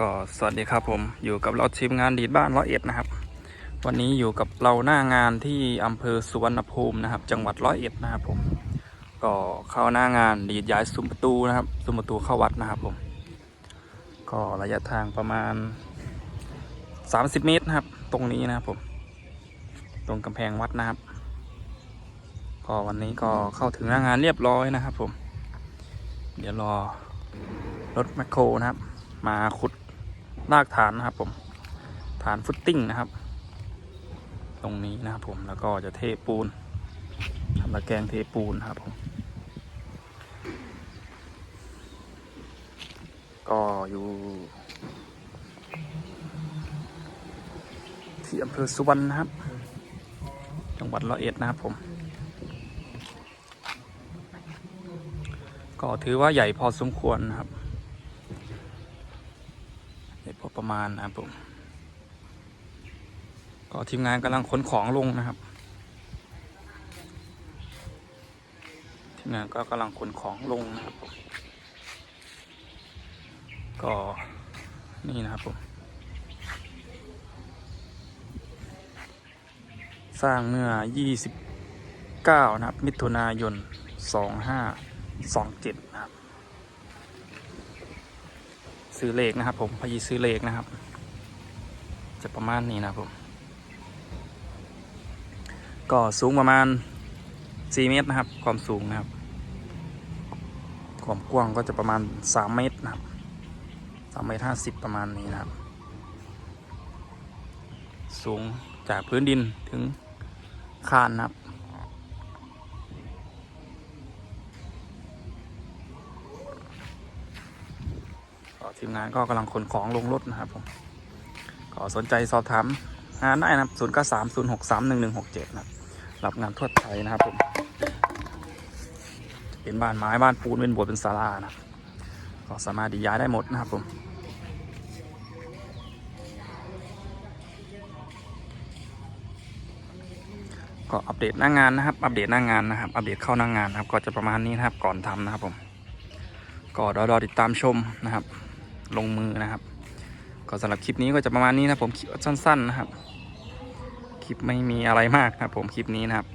ก็สวัสดีครับผมอยู่กับเราทีมงานดีดบ้านร้อยเอ็ดนะครับ วันนี้อยู่กับเราหน้างานที่อำเภอสุวรรณภูมินะครับ จังหวัดร้อยเอ็ดนะครับผมก็เข้าหน้างานดีดย้ายซุ้มประตูนะครับซุ้มประตูเข้าวัดนะครับผม ก็ระยะทางประมาณ 30 เมตรนะครับ ตรงนี้นะครับผม ตรงกำแพงวัดนะครับ ก็วันนี้ก็เข้าถึงหน้างานเรียบร้อยนะครับผม เดี๋ยวรอรถแมคโครนะครับ มาขุด ลากฐานนะครับผมฐานฟุตติ้งนะครับ ตรงนี้นะครับผมแล้วก็จะเทปูนทำตะแกรงเทปูนนะครับผมก็อยู่ที่อำเภอสุวรรณนะครับ จังหวัดร้อยเอ็ดนะครับผม ก็ถือว่าใหญ่พอสมควรนะครับ พอประมาณนะครับผมก็ทีมงานกำลังขนของลงนะครับ ทีมงานก็กำลังขนของลงนะครับผมก็นี่นะครับผมสร้างเมื่อ 29 นะครับ มิถุนายน 2527 นะครับ ซื้อเลขนะครับ ผมพยีซื้อเลขนะครับ จะประมาณนี้นะครับผม ก็สูงประมาณ 4 เมตรนะครับ ความสูงนะครับ ความกว้างก็จะประมาณ 3 เมตรนะครับ3เมตร50 ประมาณนี้นะครับ สูงจากพื้นดินถึงคานนะครับ ทีมงานก็กำลังขนของลงรถนะครับผมก็สนใจสอบถามงานได้นะครับ0 9 3 0 6 3 1 1 6 7นะครับรับงานทั่วไทยนะครับผมเป็นบ้านไม้บ้านปูนเป็นโบสถ์เป็นศาลานะครับก็สามารถดีย้ายได้หมดนะครับผมก็อัปเดตหน้างานนะครับ อัปเดตหน้างานนะครับ อัปเดตเข้าหน้างงานนะครับ ก็จะประมาณนี้นะครับ ก่อนทำนะครับผม ก็รอติดตามชมนะครับ ลงมือนะครับ ก็สำหรับคลิปนี้ก็จะประมาณนี้นะผมคลิปสั้นๆนะครับ คลิปไม่มีอะไรมากนะครับผมคลิปนี้นะครับ